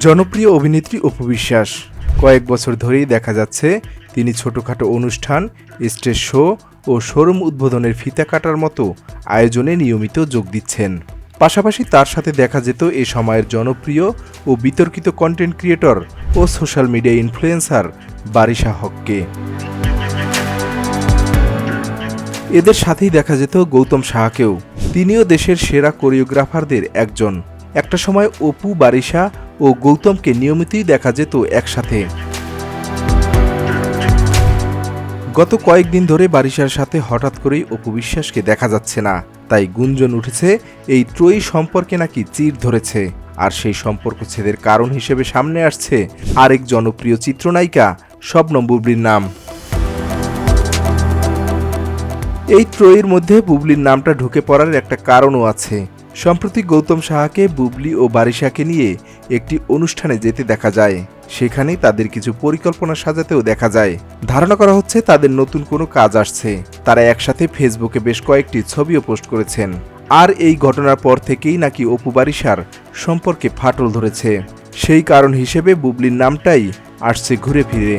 জনপ্রিয় অভিনেত্রী অপু বিশ্বাস। কয়েক বছর ধরেই দেখা যাচ্ছে তিনি ছোটখাটো অনুষ্ঠান, স্টেজ শো ও শোরুম উদ্বোধনের ফিতা কাটার মতো আয়োজনে নিয়মিত যোগ দিচ্ছেন। পাশাপাশি তার সাথে দেখা যেত এ সময়ের জনপ্রিয় ও বিতর্কিত কন্টেন্ট ক্রিয়েটর ও সোশ্যাল মিডিয়া ইনফ্লুয়েন্সার বারিশা হককে। এদের সাথেই দেখা যেত গৌতম সাহাকেও। তিনিও দেশের সেরা কোরিওগ্রাফারদের একজন। একটা সময় অপু, বারিশা ও গৌতমকে নিয়মিতই দেখা যেত একসাথে। গত কয়েকদিন ধরে বারিশার সাথে হঠাৎ করেই অপু বিশ্বাসকে দেখা যাচ্ছে না। তাই গুঞ্জন উঠেছে, এই ত্রয়ী সম্পর্কে নাকি চির ধরেছে। আর সেই সম্পর্ক ছেদের কারণ হিসেবে সামনে আসছে আরেক জনপ্রিয় চিত্রনায়িকা শবনম বুবলির নাম। এই ত্রয়ীর মধ্যে বুবলির নামটা ঢুকে পড়ার একটা কারণও আছে। সম্প্রতি গৌতম সাহাকে বুবলি ও বারিশাকে নিয়ে একটি অনুষ্ঠানে যেতে দেখা যায়। সেখানে তাদের কিছু পরিকল্পনা সাজাতেও দেখা যায়। ধারণা করা হচ্ছে তাদের নতুন কোনো কাজ আসছে। তারা একসাথে ফেসবুকে বেশ কয়েকটি ছবিও পোস্ট করেছেন। আর এই ঘটনার পর থেকেই নাকি অপু বারিশার সম্পর্কে ফাটল ধরেছে। সেই কারণ হিসেবে বুবলির নামটাই আসছে ঘুরে ফিরে।